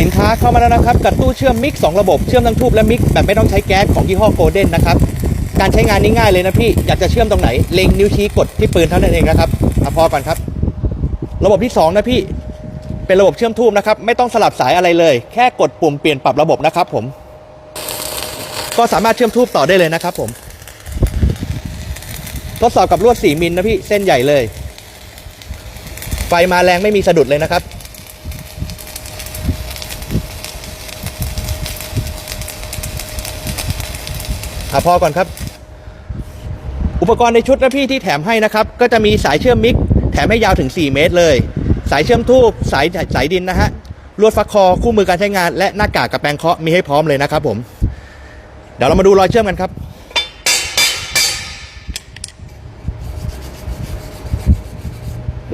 สินค้าเข้ามาแล้วนะครับ กับตู้เชื่อมมิก2ระบบเชื่อมทั้งทูบและมิกแบบไม่ต้องใช้แก๊สของยี่ห้อโกลเด้นนะครับ การใช้งานนี้ง่ายเลยนะพี่ อยากจะเชื่อมตรงไหน เล็งนิ้วชี้กดที่ปืนเท่านั้นเองนะครับอะพอก่อนครับ ระบบที่สองนะพี่ เป็นระบบเชื่อมทูบนะครับ ไม่ต้องสลับสายอะไรเลย แค่กดปุ่มเปลี่ยนปรับระบบนะครับผม ก็สามารถเชื่อมทูบต่อได้เลยนะครับ ผม ทดสอบกับลวด 4 มิลนะพี่ เส้นใหญ่เลย ไฟมาแรงไม่มีสะดุดเลยนะครับ อะพอก่อนครับ อุปกรณ์ในชุดนะพี่ที่แถมให้นะครับ ก็จะมีสายเชื่อมมิกแถมให้ยาวถึง 4 เมตรเลย สายเชื่อมทูบสายสายดินนะฮะลวดฟักคอคู่มือการใช้งาน และหน้ากากกับแปรงเคาะมีให้พร้อมเลยนะครับผม เดี๋ยวเรามาดูรอยเชื่อมกันครับ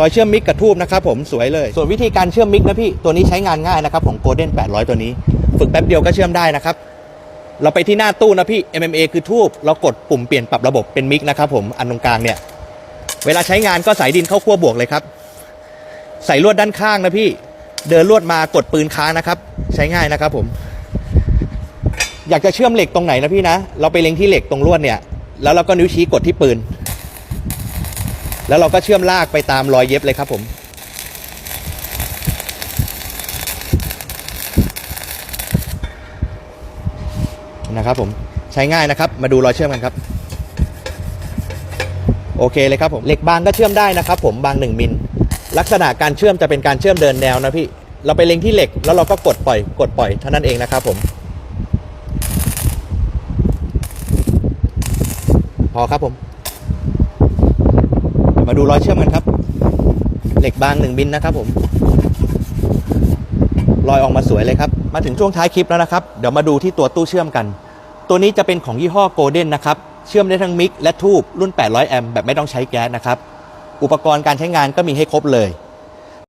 รอยเชื่อมมิกกับทูบนะครับผมสวยเลย ส่วนวิธีการเชื่อมมิกนะพี่ ตัวนี้ใช้งานง่ายนะครับของ Golden 800 ตัวนี้ ฝึกแป๊บเดียวก็เชื่อมได้นะครับ เราไปที่หน้าตู้นะพี่ MMA คือทูบเรากดปุ่มเปลี่ยนปรับระบบเป็นมิกนะครับผมอันตรงกลางเนี่ยเวลาใช้งานก็ใสายดินเข้าขั้วบวกเลยครับ ใส่ลวดด้านข้างนะพี่ เดินลวดมากดปืนค้างนะครับ ใช้ง่ายนะครับผม อยากจะเชื่อมเหล็กตรงไหนนะพี่นะ เราไปเล็งที่เหล็กตรงลวดเนี่ย แล้วเราก็นิ้วชี้กดที่ปืน แล้วเราก็เชื่อมลากไปตามรอยเย็บเลยครับผม นะครับผมใช้ง่ายนะครับ มาดูรอยเชื่อมกันครับ โอเคเลยครับผมเหล็กบางก็เชื่อมได้นะครับ ผมบาง 1มิลลักษณะการเชื่อมจะเป็นการเชื่อมเดินแนวนะพี่เราไปเล็งที่เหล็กแล้วเราก็กดปล่อย กดปล่อยเท่านั้นเองนะครับผม พอครับผม มาดูรอยเชื่อมกันครับ เหล็กบาง1มิลนะครับผมรอยออกมาสวยเลยครับ มาถึงช่วงท้ายคลิปแล้วนะครับ เดี๋ยวมาดูที่ตัวตู้เชื่อมกัน ตัวนี้จะเป็นของยี่ห้อโกลเด้นนะครับ เชื่อมได้ทั้งมิกและทูบรุ่น 800 แอมป์แบบไม่ต้องใช้แก๊สนะครับ อุปกรณ์การใช้งานก็มีให้ครบเลย